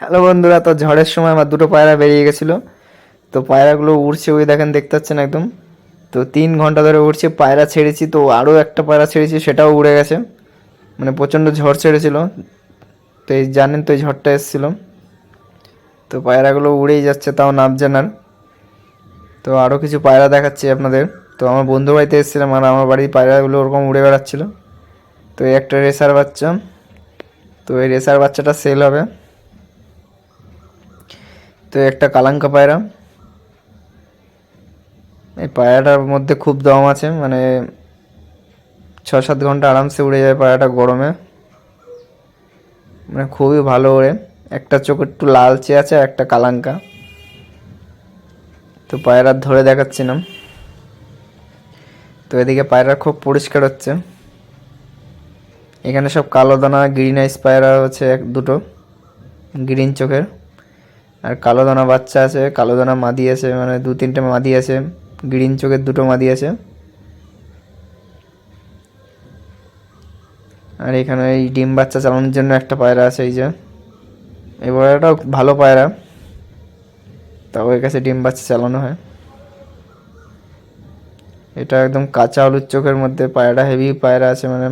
Hello বন্ধুরা, তো ঝড়ের সময় আমার দুটো পায়রা বেরিয়ে গেছিল। তো পায়রাগুলো উড়ছে ওই দেখেন, দেখতে পাচ্ছেন একদম। তো তিন ঘণ্টা ধরে উড়ছে, পায়রা ছেড়েছি, তো আরও একটা পায়রা ছেড়েছি, সেটাও উড়ে গেছে। মানে প্রচণ্ড ঝড় ছেড়েছিল। তো এই জানেন তো এই ঝড়টা এসেছিল। তো পায়রাগুলো উড়েই যাচ্ছে, তাও নামছে না তো আরও কিছু পায়রা দেখাচ্ছি আপনাদের। তো আমার বন্ধু বাড়িতে এসেছিলাম, আর আমার বাড়ির পায়রাগুলো ওরকম উড়ে বেড়াচ্ছিলো। তো একটা রেসার বাচ্চা। তো এই রেসার বাচ্চাটা সেল হবে। তো একটা কালাঙ্কা পায়রা। এই পায়রাটার মধ্যে খুব দম আছে মানে ছ সাত ঘণ্টা আরামসে উড়ে যায় পায়রাটা গরমে। মানে খুবই ভালো ওড়ে। একটা চোখ একটু লালচে আছে আর একটা কালাঙ্কা। তো পায়রা ধরে দেখাচ্ছিলাম। তো এদিকে পায়রা খুব পরিষ্কার হচ্ছে। এখানে সব কালো দানা গ্রিন আইস পায়রা হচ্ছে এক দুটো গ্রিন চোখের। আর কালো দানা বাচ্চা আছে, কালো দানা মাদি আছে মানে দু তিনটে মাদি আছে, গ্রিন চোখের দুটো মাদি আছে। আর এখানে এই ডিম বাচ্চা চালানোর জন্য একটা পায়রা আছে, এই যে। এই পায়রাটাও ভালো পায়রা। তাও এর কাছে ডিম বাচ্চা চালানো হয়। এটা একদম কাঁচা আলুর চোখের মধ্যে, পায়রাটা হেভি পায়রা আছে মানে